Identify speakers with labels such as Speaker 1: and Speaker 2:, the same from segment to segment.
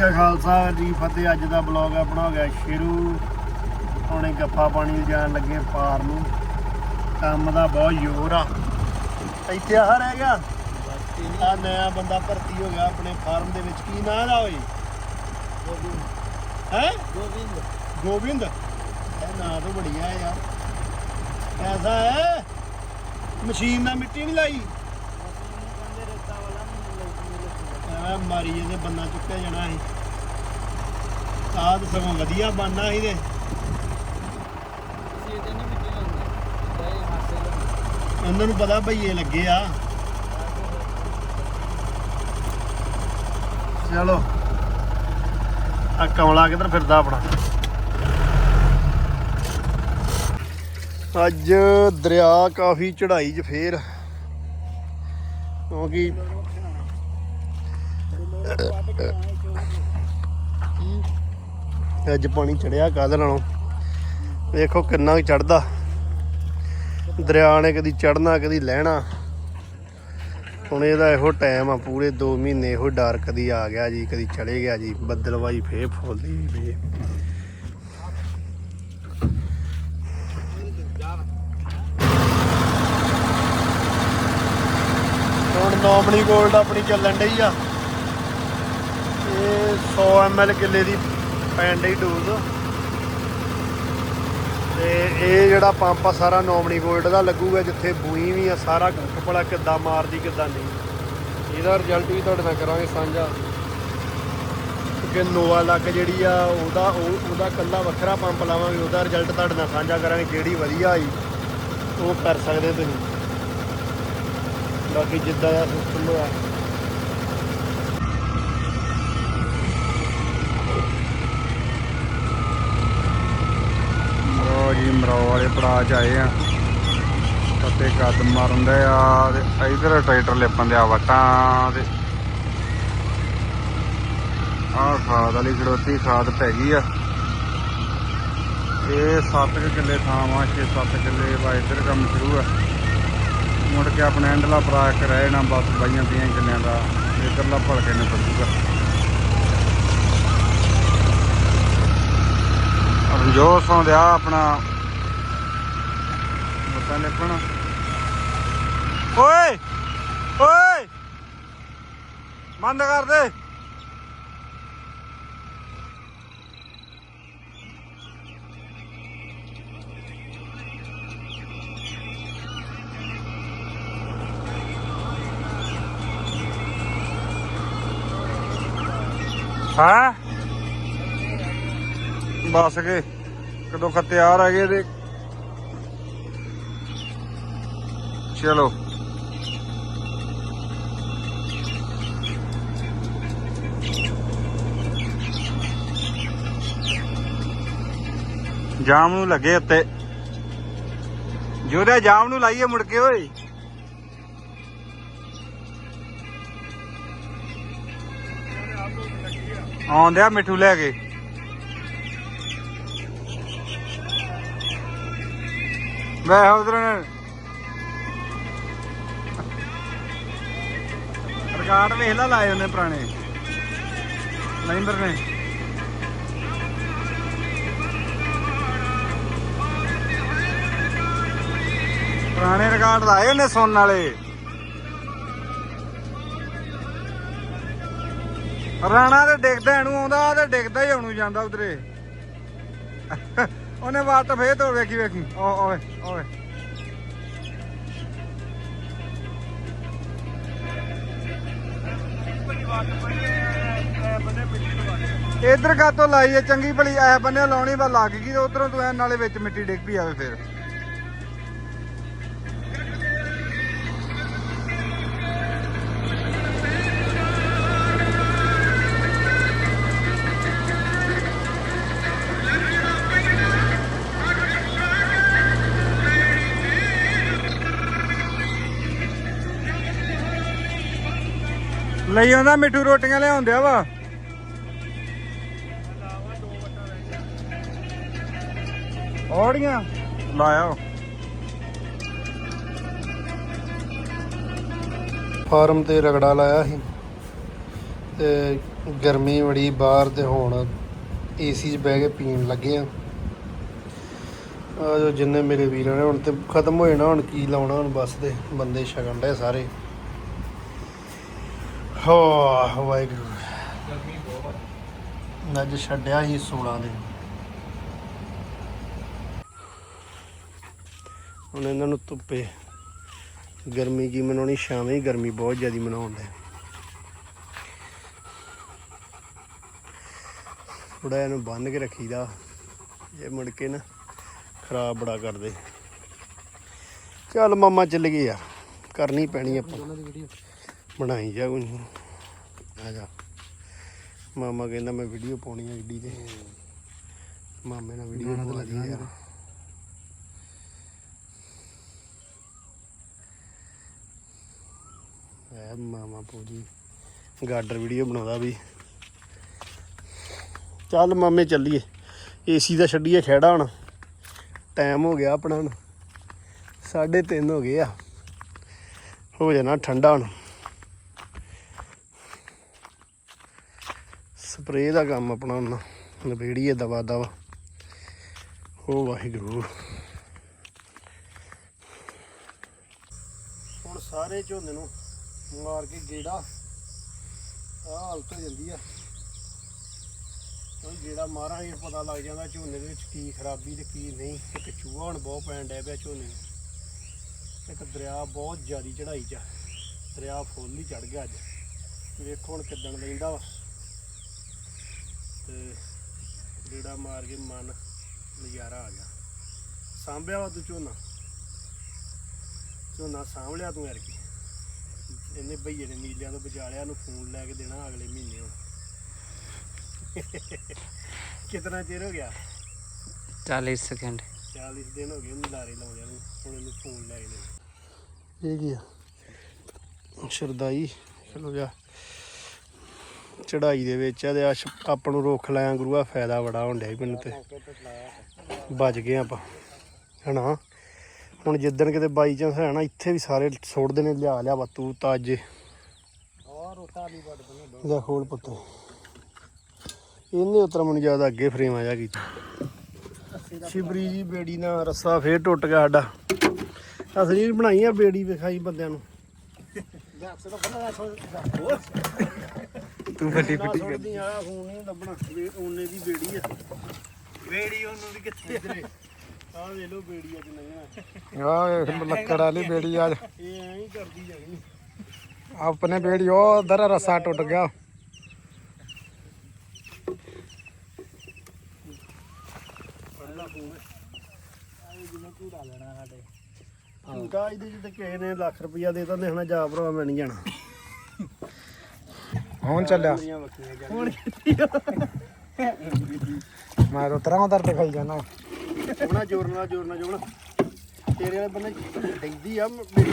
Speaker 1: ਕਾ ਖਾਲਸਾ ਜੀ ਫਤਿਹ। ਅੱਜ ਦਾ ਬਲੌਗ ਆਪਣਾ ਹੋ ਗਿਆ ਸ਼ੁਰੂ। ਹੁਣੇ ਗੱਫਾ ਪਾਣੀ ਜਾਣ ਲੱਗੇ ਪਾਰ ਨੂੰ। ਕੰਮ ਦਾ ਬਹੁਤ ਜ਼ੋਰ ਆ। ਇੱਥੇ ਆਹ ਰਹਿ ਗਿਆ। ਆ ਨਇਆ ਬੰਦਾ ਭਰਤੀ ਹੋ ਗਿਆ ਆਪਣੇ ਫਾਰਮ ਦੇ ਵਿੱਚ। ਕੀ ਨਾਂ ਦਾ ਓਏ? ਹੈ?
Speaker 2: ਗੋਬਿੰਦ।
Speaker 1: ਗੋਬਿੰਦ? ਇਹ ਨਾਂ ਤਾਂ ਬੜੀਆ ਯਾਰ। ਐਸਾ ਹੈ? ਮਸ਼ੀਨ ਨਾਲ ਮਿੱਟੀ ਨਹੀਂ ਲਾਈ
Speaker 2: ਕਹਿੰਦੇ ਰੇਤਾ ਵਾਲਾ
Speaker 1: ਐਵੇਂ ਮਾਰੀ ਇਹਦੇ ਬੰਨਾ ਚੁੱਕਿਆ ਜਾਣਾ ਸੀ। ਸਾਧ ਸਗੋਂ ਵਧੀਆ ਬਣਨਾ ਸੀ ਤੇ
Speaker 2: ਸੀ ਨਹੀਂ ਹਾਸੇ
Speaker 1: ਉਹਨਾਂ ਨੂੰ ਪਤਾ ਭਈਏ ਲੱਗੇ ਆ। ਚਲੋ। ਆ ਕਮਲਾ ਕਿੱਧਰ ਫਿਰਦਾ ਆਪਣਾ? ਅੱਜ ਦਰਿਆ ਕਾਫੀ ਚੜ੍ਹਾਈ 'ਚ ਫੇਰ। ਕਿਉਂਕਿ ਅੱਜ ਪਾਣੀ ਚੜਿਆ ਕਾਹਦੇ ਨਾਲੋਂ? ਵੇਖੋ ਕਿੰਨਾ ਚੜਦਾ ਦਰਿਆ ਨੇ ਕਦੀ ਚੜਨਾ ਕਦੀ ਲਹਿਣਾ ਹੁਣ ਇਹਦਾ ਇਹੋ ਟਾਈਮ ਆ, ਪੂਰੇ 2 ਮਹੀਨੇ ਇਹੋ ਡਰ ਕਦੀ ਆ ਗਿਆ ਜੀ, ਕਦੀ ਚਲੇ ਗਿਆ ਜੀ। ਬੱਦਲਵਾਈ ਫੇਰ ਫੁੱਲਦੀ ਵੀ ਹੁਣ ਨੋਮਨੀ ਗੋਲਡ ਆਪਣੀ ਚੱਲਣ ਡਈ ਆ। 100 ml ਕਿੱਲੇ ਦੀ ਪੈਣ ਡਈ ਡੋਜ਼। ਤੇ ਇਹ ਜਿਹੜਾ ਪੰਪ ਆ, ਸਾਰਾ ਨੋਮਨੀ ਗੋਲਡ ਦਾ ਲੱਗੂਗਾ, ਜਿੱਥੇ ਬੂਈ ਵੀ ਆ, ਸਾਰਾ ਭਲਾ ਕਿੱਦਾਂ ਮਾਰਦੀ, ਕਿੱਦਾਂ ਨਹੀਂ। ਇਹਦਾ ਰਿਜ਼ਲਟ ਵੀ ਤੁਹਾਡੇ ਨਾਲ ਕਰਾਂਗੇ ਸਾਂਝਾ। ਕਿ ਨੋਵਾ ਲੱਗ ਜਿਹੜੀ ਆ, ਉਹਦਾ ਉਹਦਾ ਕੱਲਾ ਵੱਖਰਾ ਪੰਪ ਲਾਵਾਂਗੇ, ਉਹਦਾ ਰਿਜ਼ਲਟ ਤੁਹਾਡੇ ਨਾਲ ਸਾਂਝਾ ਕਰਾਂਗੇ, ਜਿਹੜੀ ਵਧੀਆ ਆਈ, ਉਹ ਕਰ ਸਕਦੇ ਤੁਸੀਂ। ਬਾਕੀ ਜਿੱਦਾਂ ਦਾ ਸਿਸਟਮ ਹੋਇਆ।
Speaker 3: ਮਰੋ ਵਾਲੇ ਪੜਾ ਚ ਆਏ ਆ। ਅਤੇ ਕੱਦ ਮਾਰਨ ਦੇ ਆ ਤੇ ਇਧਰ ਟਰੈਕਟਰ ਲਿਪਣ ਦੇ ਆ ਵਟਾਂ ਤੇ ਆਹ ਖਾਦ ਵਾਲੀ ਖੜੋਤੀ ਖਾਦ ਪੈ ਗਈ ਆ। ਇਹ 7 ਕਿੱਲੇ ਥਾਂ ਵਾ 6-7 ਕਿੱਲੇ ਵਾ, ਇੱਧਰ ਕੰਮ ਸ਼ੁਰੂ ਆ। ਮੁੜ ਕੇ ਆਪਣੇ ਐਂਡਲਾ ਪਰਾ ਕੇ ਰਹਿ ਜਾਣਾ, ਬਸ ਬਾਈਆਂ ਤੀਆਂ ਕਿੱਲਿਆਂ ਦਾ, ਇਧਰਲਾ ਭਲਕੇ ਨੇ ਪੱਜੂਗਾ ਰਣਜੋਤ ਸੌਂ ਦਿਆ ਆਪਣਾ ਮਤਾਂ ਲਿਪਣਾ ਓਏ ਓਏ। ਬੰਦ ਕਰ ਦੇ। ਹਾਂ? ਬਸ ਕੇ। ਕਦੋਂ ਖ ਤਿਆਰ ਹੈਗੇ ਤੇ ਚਲੋ। ਜਾਮ ਨੂੰ ਲੱਗੇ ਉੱਤੇ। ਜੋਦੇ ਜਾਮ ਨੂੰ ਲਾਈਏ ਮੁੜ ਕੇ, ਓਏ। ਆਉਂਦਿਆ ਮਿੱਠੂ ਲੈ ਕੇ। ਮੈਂ ਉਧਰ। ਰਿਕਾਰਡ ਵੇਖ ਲਾ, ਲਾਏ ਉਹਨੇ ਪੁਰਾਣੇ। ਲੈਂਬਰ ਨੇ। ਪੁਰਾਣੇ ਰਿਕਾਰਡ ਲਾਏ ਉਹਨੇ ਸੁਣਨ ਵਾਲੇ। ਰਾਣਾ ਤੇ ਡਿੱਗਦਾ, ਇਹਨੂੰ ਆਉਂਦਾ ਤੇ ਡਿੱਗਦਾ ਹੀ ਆਉਣੂ ਜਾਂਦਾ ਉਧਰੇ। ਉਹਨੇ ਵਾਟ ਫੇਰ ਤੋੜ ਵੇਖੀ ਵੇਖੀ। ਓ, ਓਏ ਓਏ। ਇਧਰ ਕਾਤੋਂ ਲਾਈ ਹੈ ਚੰਗੀ ਭਲੀ ਐ ਬੰਨੇ ਲਾਉਣੀ ਬਾ ਲੱਗ ਗਈ ਤੇ ਉਧਰੋਂ ਤੂੰ ਐ ਨਾਲੇ ਵਿੱਚ ਮਿੱਟੀ ਡਿੱਗ ਪਈ ਆਵੇ ਫੇਰ। ਲਈ ਆਉਂਦਾ, ਮਿੱਠੂ ਰੋਟੀਆਂ ਲਿਆਉਂਦਿਆ ਵਾ। ਔੜੀਆਂ। ਲਾਇਆ
Speaker 1: ਫਾਰਮ ਤੇ ਰਗੜਾ ਲਾਇਆ ਸੀ। ਤੇ ਗਰਮੀ ਬੜੀ, ਬਾਹਰ ਤੇ ਹੁਣ ਏਸੀ 'ਚ ਬਹਿ ਕੇ ਪੀਣ ਲੱਗੇ ਆ। ਆ ਜੋ ਜਿੰਨੇ ਮੇਰੇ ਵੀਰਾਂ ਨੇ, ਹੁਣ ਤੇ ਖਤਮ ਹੋ ਜਾਣਾ ਹੁਣ ਕੀ ਲਾਉਣਾ, ਹੁਣ ਬਸ ਦੇ। ਬੰਦੇ ਛਕਣ ਦੇ ਸਾਰੇ। ਹੋ, ਵਾਹਿਗੁਰੂ।
Speaker 2: ਗਰਮੀ
Speaker 1: ਅੱਜ ਛੱਡਿਆ ਸੀ 16 ਦੇ ਹੁਣ ਇਹਨਾਂ ਨੂੰ ਧੁੱਪੇ ਗਰਮੀ ਕੀ ਮਨਾਉਣੀ, ਸ਼ਾਮੇ ਹੀ ਗਰਮੀ ਬਹੁਤ ਜ਼ਿਆਦੀ ਮਨਾਉਂਦੇ ਥੋੜਾ ਇਹਨੂੰ ਬੰਨ ਕੇ ਰੱਖੀਦਾ, ਜੇ ਮੁੜ ਕੇ ਨਾ ਖਰਾਬ ਬੜਾ ਕਰਦੇ। ਚੱਲ ਮਾਮਾ ਚੱਲ ਗਏ ਯਾਰ ਕਰਨੀ ਪੈਣੀ ਆਪਾਂ। ਬਣਾਈ ਜਾ ਕੋਈ ਨੀ। ਆ ਜਾ। ਮਾਮਾ ਕਹਿੰਦਾ ਮੈਂ ਵੀਡੀਓ ਪਾਉਣੀ ਹੈ ਏਡੀ ਤੇ। ਮਾਮੇ ਨਾਲ ਵੀਡੀਓ
Speaker 2: ਗਾਣਾ ਤਾਂ
Speaker 1: ਬਣਾ ਲਈ
Speaker 2: ਲੱਗਣਾ
Speaker 1: ਯਾਰ ਐ ਮਾਮਾ ਪੂਰੀ ਗਾਡਰ ਵੀਡੀਓ ਬਣਾਉਂਦਾ ਵੀ। ਚੱਲ ਮਾਮੇ ਚੱਲੀਏ। ਏਸੀ ਦਾ ਛੱਡੀਏ ਖੇੜਾ ਹੁਣ। ਟਾਈਮ ਹੋ ਗਿਆ ਆਪਣਾ ਹੁਣ। 3:30 ਹੋ ਗਏ ਆ। ਹੋ ਜਾਣਾ ਠੰਡਾ ਹੁਣ। ਸਪਰੇਅ ਦਾ ਕੰਮ ਆਪਣਾ ਹੁਣ ਨਵੇੜੀਏ ਦਵਾ ਦਵਾ। ਉਹ ਵਾਹਿਗੁਰੂ। ਹੁਣ ਸਾਰੇ ਝੋਨੇ ਨੂੰ ਮਾਰ ਕੇ ਗੇੜਾ ਆਹ ਹਾਲਤ ਹੋ ਜਾਂਦੀ ਆ। ਹੁਣ ਜਿਹੜਾ ਮਾਰਾਂਗੇ ਪਤਾ ਲੱਗ ਜਾਂਦਾ ਝੋਨੇ ਦੇ ਵਿੱਚ ਕੀ ਖਰਾਬੀ ਤੇ ਕੀ ਨਹੀਂ। ਇੱਕ ਚੂਹਾ ਹੁਣ ਬਹੁਤ ਪੈਣ ਡਿਆ ਪਿਆ ਝੋਨੇ ਨੂੰ। ਇੱਕ ਦਰਿਆ ਬਹੁਤ ਜ਼ਿਆਦੀ ਚੜਾਈ 'ਚ ਆ। ਦਰਿਆ ਫੁੱਲ ਹੀ ਚੜ ਗਿਆ ਅੱਜ। ਵੇਖੋ ਹੁਣ ਕਿੱਦਣ ਲੈਂਦਾ ਵਾ। ਤੇ ਜਿਹੜਾ ਮਾਰ ਕੇ ਮਨ ਨਜ਼ਾਰਾ ਆ ਗਿਆ। ਸਾਂਭਿਆ ਵਾ ਤੂੰ ਝੋਨਾ। ਝੋਨਾ ਸਾਂਭ ਲਿਆ ਤੂੰ ਐਰਕੀ ਇਹਨੇ ਭਈਏ ਨੇ ਨੀਲਿਆਂ ਤੋਂ ਵਿਚਾਲਿਆਂ ਨੂੰ ਫੋਨ ਲੈ ਕੇ ਦੇਣਾ ਅਗਲੇ ਮਹੀਨੇ ਹੁਣ। ਕਿਤਨਾ ਚਿਰ ਹੋ ਗਿਆ?
Speaker 2: 40 ਸਕਿੰਡ
Speaker 1: 40 ਦਿਨ ਹੋ ਗਏ ਉਹਨੂੰ ਲਾਰੇ ਲਾਉਂਦਿਆਂ ਨੂੰ ਹੁਣ ਇਹਨੂੰ ਫੋਨ ਲੈ ਕੇ ਦੇਣਾ। ਇਹ ਕੀ ਆ? ਸ਼ਰਦਾਈ ਚਲੋ ਜਾ। ਚੜਾਈ ਦੇ ਵਿੱਚ ਆ ਤੇ ਆਪਾਂ ਨੂੰ ਰੁੱਖ ਲਾਇਆ ਗੁਰੂਆ ਫਾਇਦਾ ਬੜਾ ਹੋਣ ਡਿਆ ਮੈਨੂੰ ਤੇ। ਬਚ ਗਏ ਆਪਾਂ, ਹਨਾ? ਹੁਣ ਜਿੱਦਣ ਕਿਤੇ ਬਾਈ ਚਾਂਸ ਹੈ ਨਾ, ਇੱਥੇ ਵੀ ਸਾਰੇ ਸੁੱਟਦੇ ਨੇ, ਲਿਆ ਲਿਆ ਬਤੂ, ਤਾਜੇ।
Speaker 2: ਔਰ ਉਤਾ ਵੀ
Speaker 1: ਪੁੱਤ। ਇਹਨੇ ਉਤਰ ਮੈਨੂੰ ਜ਼ਿਆਦਾ ਅੱਗੇ ਫਰੇਮ ਆ ਜਾ ਕੀਤਾ ਸ਼ਿਬਰੀ ਜੀ, ਬੇੜੀ ਨਾਲ ਰੱਸਾ ਫੇਰ ਟੁੱਟ ਗਿਆ ਸਾਡਾ। ਅਸਲੀ ਬਣਾਈ ਆ ਬੇੜੀ ਵਿਖਾਈ ਬੰਦਿਆਂ ਨੂੰ।
Speaker 2: ਤੂੰ ਫੱਟੀ
Speaker 1: ਨਾ ਸੁਣਦੀ ਆ ਫੋਨ ਨਹੀਂ ਲੱਭਣਾ। ਵੇ ਉਹਨੇ ਦੀ ਬੇੜੀ ਆ। ਬੇੜੀ ਉਹਨੂੰ ਵੀ ਕਿੱਥੇ ਆ? ਵੇ ਲੋ ਬੇੜੀ ਅੱਜ ਨਹੀਂ
Speaker 3: ਆ। ਲੱਕੜ ਵਾਲੀ ਬੇੜੀ ਆ।
Speaker 1: ਇਹ ਐਂ ਹੀ ਕਰਦੀ ਜਾਣੀ
Speaker 3: ਆਪਣੇ ਬੇੜੀ ਉਹ ਉਧਰ ਰਸਾ ਟੁੱਟ ਗਿਆ।
Speaker 2: ਘੂੜਾ ਲੈਣਾ ਸਾਡੇ।
Speaker 1: ਝੂਟਾ ਇਹਦੇ ਜਿੱਤੇ ਕਿਸੇ ਨੇ ਲੱਖ ਰੁਪਈਆ ਦੇ ਤਾਂ ਦੇਖਣਾ ਜਾ ਭਰਾ ਮੈਂ ਨਹੀਂ ਜਾਣਾ।
Speaker 3: ਹੁਣ ਚੱਲਿਆ।
Speaker 2: ਹੁਣ
Speaker 3: ਮੈਂ ਉਤਰਾਂ ਉਧਰ ਤੇ ਖਾਈ ਜਾਣਾ
Speaker 1: ਉਹਨਾਂ ਜੋਰ ਨਾਲ ਜੋਰ ਨਾਲ। ਜੋਣਾ ਤੇਰੇ ਵਾਲੇ ਬੰਨੇ ਡੈਂਦੀ ਆ ਮੇਰੀ।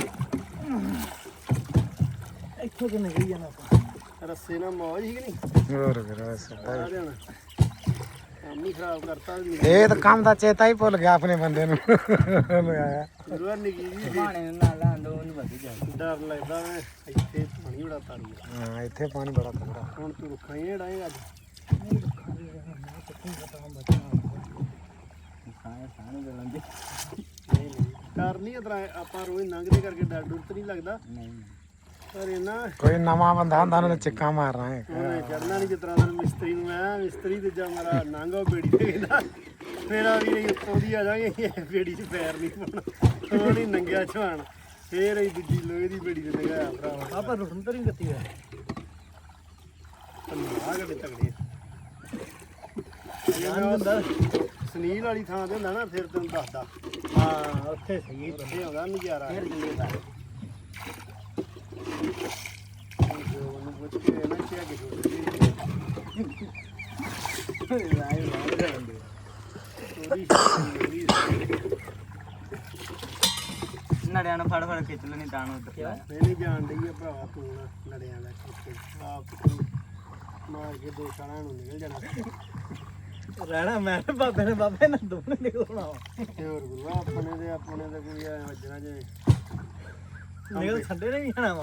Speaker 2: ਇੱਥੋਂ ਕਿ ਨਿਕਲੀ ਜਾਣਾ ਆਪਾਂ?
Speaker 1: ਰੱਸੇ ਨਾਲ ਮੌਜ ਹੀ ਕਿ ਨਹੀਂ?
Speaker 3: ਹੋਰ
Speaker 1: ਆ ਜਾਣਾ। ਕੰਮ ਹੀ ਖਰਾਬ ਕਰਤਾ
Speaker 3: ਇਹ ਤਾਂ ਕੰਮ ਦਾ ਚੇਤਾ ਹੀ ਭੁੱਲ ਗਿਆ ਆਪਣੇ ਬੰਦੇ ਨੂੰ। ਆਇਆ।
Speaker 1: ਗੁਰੂਆ ਨਿੱਕੀ ਜੀ
Speaker 2: ਨੂੰ ਨਾਲ ਲਾਂ ਦੋ ਉਹਨੂੰ ਵਧੀ ਜਾ
Speaker 1: ਡਰ ਲੱਗਦਾ ਮੈਂ ਇੱਥੇ ਪਾਣੀ ਬੜਾ ਤਾਰੂ ਆ।
Speaker 3: ਹਾਂ ਇੱਥੇ ਪਾਣੀ ਬੜਾ ਤੰਗੜਾ
Speaker 1: ਹੁਣ ਤੂੰ ਰੁੱਖਾਂ ਹੀ ਢਾਏ ਅੱਜ। ਨਹੀਂ ਨਹੀਂ ਡਰ ਨਹੀਂ ਇਤਰਾ ਆਪਾਂ ਰੋਜ਼ ਲੰਘਦੇ ਕਰਕੇ ਡਰ ਡੁਰ ਤੇ ਨਹੀਂ ਲੱਗਦਾ।
Speaker 2: ਨਹੀਂ
Speaker 1: ਪਰ ਇਹਨਾਂ
Speaker 3: ਕੋਈ ਨਵਾਂ ਬੰਦਾ ਹੁੰਦਾ ਉਹਨੂੰ ਚਿੱਕਾ ਮਾਰਨਾ ਹੈ।
Speaker 1: ਉਹਨੇ ਚੜਨਾ ਨਹੀਂ ਜਿਤਨਾ ਦਾ ਮਿਸਤਰੀ ਨੂੰ ਮੈਂ ਮਿਸਤਰੀ ਤੇ ਜਾ ਮੇਰਾ ਨਾਂਗੋ ਬੇੜੀ ਤੇ ਕਹਿੰਦਾ ਮੇਰਾ ਵੀ ਨਹੀਂ ਉੱਤੋਂ ਦੀ ਆ ਜਾਗੇ ਬੇੜੀ 'ਚ ਪੈਰ ਨਹੀਂ ਪਾਉਣਾ। ਉਹ ਨਹੀਂ ਨੰਗਿਆ ਛਵਾਣ ਫੇਰ ਇਹ ਦੂਜੀ ਲੋਹੇ ਦੀ ਬੇੜੀ ਤੇ ਲਗਾਇਆ ਭਰਾਵਾ।
Speaker 2: ਆਪਾਂ ਰੁਕਣ ਤਰੀ ਗੱਤੀ ਹੋਇਆ
Speaker 1: ਆ ਤਗੜੇ। ਜਾਨ ਹੁੰਦਾ ਸੁਨੀਲ ਵਾਲੀ ਥਾਂ ਤੇ ਹੁੰਦਾ ਨਾ ਫਿਰ ਤੈਨੂੰ ਦੱਸਦਾ।
Speaker 2: ਹਾਂ ਉੱਥੇ ਸਹੀ
Speaker 1: ਇੱਥੇ ਆਉਂਦਾ ਨਜ਼ਾਰਾ।
Speaker 2: ਫੇਰ ਜੰਦੇ ਦਾ
Speaker 1: ਉਹਨੂੰ ਪੁੱਛ ਕੇ ਨਾ ਕਿਹਾ ਕਿ ਉਹਦੀ
Speaker 2: ਰਾਈ ਰਾਈ ਜਾਂਦੇ
Speaker 1: ਉਹਦੀ
Speaker 2: ਨੜਿਆਂ ਨੂੰ ਫੜ ਫੜ ਖਿੱਚ ਲੈਣੀ ਤਾਂ ਨੂੰ ਉੱਤੇ
Speaker 1: ਨਹੀਂ ਨਹੀਂ ਜਾਣ ਡਈ ਆ ਭਰਾਵਾ ਤੂੰ ਨਾ ਲੜਿਆਂ ਦਾ ਕਿੱਥੇ ਆਪ ਤੂੰ ਮਾਰ ਕੇ ਦੋ ਸਾਲਾਂ ਨੂੰ ਨਿਕਲ ਜਾਣਾ।
Speaker 2: ਰਹਿਣਾ ਮੈਂ ਤੇ ਬਾਬੇ ਨੇ ਬਾਬੇ ਨੇ ਦੋਨੇ ਨਿਕਲਣਾ
Speaker 1: ਤੇ ਹੋਰ ਗੁਰੂ ਆਪਣੇ ਦੇ ਆਪਣੇ ਦਾ ਕੋਈ ਐ ਵੱਜਣਾ ਜੇ।
Speaker 2: ਨਿਕਲ ਸੰਡੇ ਨੇ ਵੀ ਜਾਣਾ ਵਾ।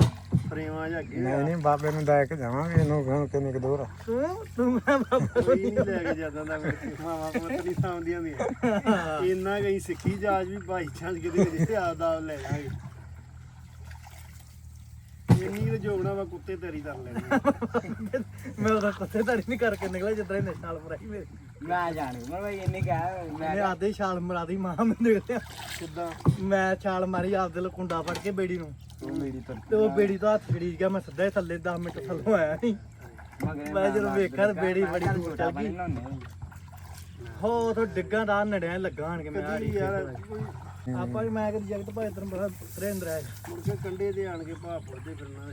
Speaker 1: ਫਰੇਮਾਂ ਜਾਂ ਅੱਗੇ
Speaker 3: ਨਹੀਂ ਨਹੀਂ ਬਾਬੇ ਨੂੰ ਲੈ ਕੇ ਜਾਵਾਂਗੇ ਇਹਨੂੰ ਕਹਾਂ ਕਿੰਨੀ ਕੁ ਦੂਰ ਆ।
Speaker 2: ਤੂੰ ਤੂੰ ਮੈਂ ਬਾਬਾ
Speaker 1: ਕੋਈ ਨਹੀਂ ਲੈ ਕੇ ਜਾਂਦਾ ਦਾ ਮੇਰੇ ਮਾਵਾ ਪੁੱਤ ਨਹੀਂ ਸਾਉਂਦੀਆਂ ਹੁੰਦੀਆਂ ਇੰਨਾ ਗਈ ਸਿੱਖੀ ਜਾਜ ਵੀ ਭਾਈ ਚਾਂਸ ਕਿਤੇ ਕਿਤੇ ਆਦਾ ਲੈ ਜਾਾਂਗੇ ਇੰਨੀ ਤੇ ਜੋਗਣਾ ਵਾ ਕੁੱਤੇ ਤੇਰੀ ਕਰ ਲੈਣੀ
Speaker 2: ਮੈਂ ਉਹਦਾ ਕੁੱਤੇ ਧੜੀ ਨਹੀਂ ਕਰਕੇ ਨਿਕਲਿਆ ਜਿੱਦਾਂ ਇਹਨੇ ਛਾਲ ਮਰਾਈ ਮੇਰੀ।
Speaker 4: ਮੈਂ ਜਾਣੂ ਮੈਂ ਬਈ ਇੰਨੇ ਕਹਿ
Speaker 2: ਮੈਂ ਆਦੇ ਛਾਲ ਮਰਾਦੀ ਮਾਂ ਮੈਂ ਨਿਕਲਿਆ
Speaker 1: ਕਿੱਦਾਂ?
Speaker 2: ਮੈਂ ਛਾਲ ਮਾਰੀ ਆਪਦੇ ਲੋ ਕੁੰਡਾ ਫੜ ਕੇ ਬੇੜੀ ਨੂੰ।
Speaker 4: ਮੇਰੀ ਤੋਂ
Speaker 2: ਤੇ ਉਹ ਬੇੜੀ ਤੋਂ ਹੱਥ ਫੜੀ ਗਿਆ ਮੈਂ ਸਿੱਧਾ ਹੀ ਥੱਲੇ 10 ਮਿੰਟ ਥੱਲੋਂ ਆਇਆ ਸੀ। ਮੈਂ ਜਦੋਂ ਵੇਖਿਆ ਤੇ ਬੇੜੀ ਬੜੀ ਦੂਰ ਚੱਲ ਗਈ। ਹੋ ਉਥੋਂ ਡਿੱਗਾਂ ਦਾ ਨੜਿਆ ਲੱਗਾ ਆਣ ਕੇ ਮੈਂ ਆ
Speaker 1: ਕੋਈ
Speaker 2: ਆਪਾਂ ਵੀ ਮੈਂ ਕਦੀ ਜਗਤ ਭਾਈ ਤੈਨੂੰ ਬੜਾ ਤ੍ਰਿੰਦਰ ਹੈ
Speaker 1: ਮੁੜ ਕੇ ਕੰਡੇ ਤੇ ਆਣ ਕੇ ਭਾਅ ਪੁੱਟਦੇ ਫਿਰਨਾ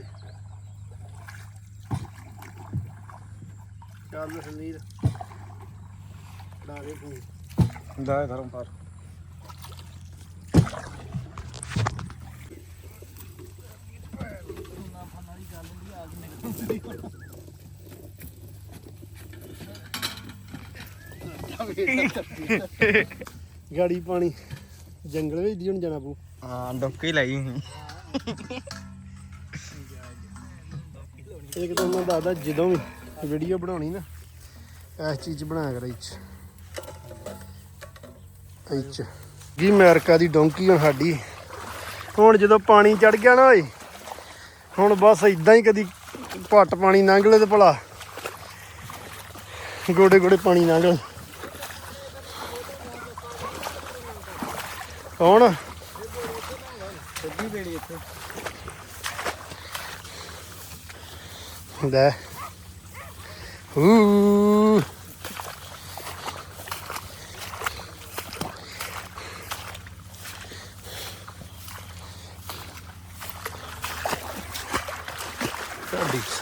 Speaker 1: ਚੱਲ ਸੁਨੀਲ ਡਾ ਦੇ ਫੋਨ।
Speaker 3: ਦਾ ਧਰਮ ਪਰ
Speaker 1: ਗਾੜੀ ਪਾਣੀ। ਜੰਗਲ ਵਿੱਚ ਦੀ ਹੁਣ ਜਾਣਾ ਪਊ।
Speaker 4: ਹਾਂ ਡੋਕੀ ਲਈ
Speaker 1: ਇੱਕ ਤਾਂ ਮੈਂ ਦੱਸਦਾ ਜਦੋਂ ਵੀ ਵੀਡੀਓ ਬਣਾਉਣੀ ਨਾ ਇਸ ਚੀਜ਼ ਬਣਾਇਆ ਕਰ ਇੱਚ। ਇੱਚ। ਜੀ ਅਮਰੀਕਾ ਦੀ ਡੋਂਕੀ ਹੁਣ ਸਾਡੀ। ਹੁਣ ਜਦੋਂ ਪਾਣੀ ਚੜ ਗਿਆ ਨਾ ਓਏ ਹੁਣ ਬਸ ਇਦਾਂ ਹੀ ਕਦੀ ਪੱਟ ਪਾਣੀ ਲੰਘ ਲੈ ਤੇ ਭਲਾ ਗੋਡੇ ਗੋਡੇ ਪਾਣੀ ਲੰਘ ਲੈ ਕੌਣ?
Speaker 2: ਸਿੱਧੀ ਬੇੜੀ ਇੱਥੇ
Speaker 1: ਲੈ। ਹੂ।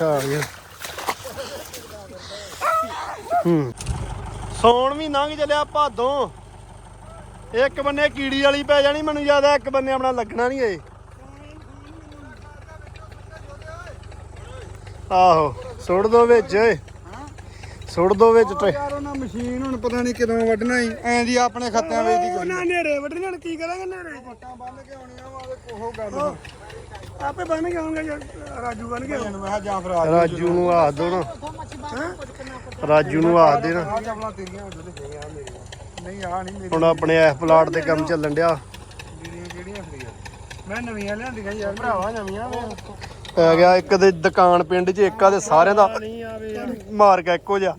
Speaker 1: ਸਾਡੀ ਸਾਰੀ ਹੂੰ ਸੌਣ ਵੀ ਲੰਘ ਚੱਲਿਆ ਭਾਦੋਂ ਇੱਕ ਬੰਨੇ ਕੀੜੀ ਵਾਲੀ ਪੈ ਜਾਣੀ, ਮੈਨੂੰ ਜ਼ਿਆਦਾ ਇੱਕ ਬੰਨੇ ਆਪਣਾ ਲੱਗਣਾ ਨਹੀਂ ਏ ਆਹੋ, ਸੁੱਟ ਦੋ ਵਿੱਚ। ਓਏ ਸੁੱਟ ਦੋ ਵਿੱਚ ਤੇ।
Speaker 3: ਯਾਰ ਉਹਨਾਂ ਮਸ਼ੀਨ ਹੁਣ ਪਤਾ ਨਹੀਂ ਕਿਦੋਂ ਵੱਢਣਾ ਹੀ ਐਂ ਦੀ ਆਪਣੇ ਖੱਤਿਆਂ ਵਿੱਚ ਦੀ
Speaker 1: ਨਾ ਨੇੜੇ ਵੱਢਣੇ ਹੁਣ ਕੀ ਕਰਾਂਗੇ ਨੇੜੇ?
Speaker 3: ਪੱਟਾਂ ਬੰਨ ਕੇ ਆਉਣੀਆਂ ਵਾ ਤੇ ਉਹ ਗੱਲ
Speaker 1: ਆਪੇ ਬੰਨ ਕੇ ਆਉਂਗੇ ਰਾਜੂ ਬੰਨ ਕੇ
Speaker 3: ਮੈਂ ਕਿਹਾ ਜਾਂ ਫਿਰ ਆ
Speaker 1: ਰਾਜੂ ਨੂੰ ਆਖ ਦੋ ਨਾ। ਰਾਜੂ ਨੂੰ ਆਖ ਦੇ ਨਾ।
Speaker 3: ਆ ਚੱਪਲਾਂ ਤੇਰੀਆਂ ਉੱਧਰ ਤੇ ਗਈਆਂ ਮੇਰੀਆਂ। ਨਹੀਂ ਆ ਨਹੀਂ ਮੇਰੀ।
Speaker 1: ਹੁਣ ਆਪਣੇ ਐਸ ਪਲਾਟ ਤੇ ਕੰਮ ਚੱਲਣ ਡਿਆ।
Speaker 3: ਕਿਹੜੀਆਂ ਮੈਂ ਨਵੀਆਂ ਲਿਆਂਦੀਆਂ ਯਾਰ ਭਰਾਵਾ ਨਵੀਆਂ
Speaker 1: ਪੈ ਗਿਆ ਇੱਕ ਦੇ ਦੁਕਾਨ ਪਿੰਡ 'ਚ ਇੱਕ ਆ ਤੇ ਸਾਰਿਆਂ ਦਾ। ਮਾਰ ਗਿਆ ਇੱਕੋ ਜਿਹਾ।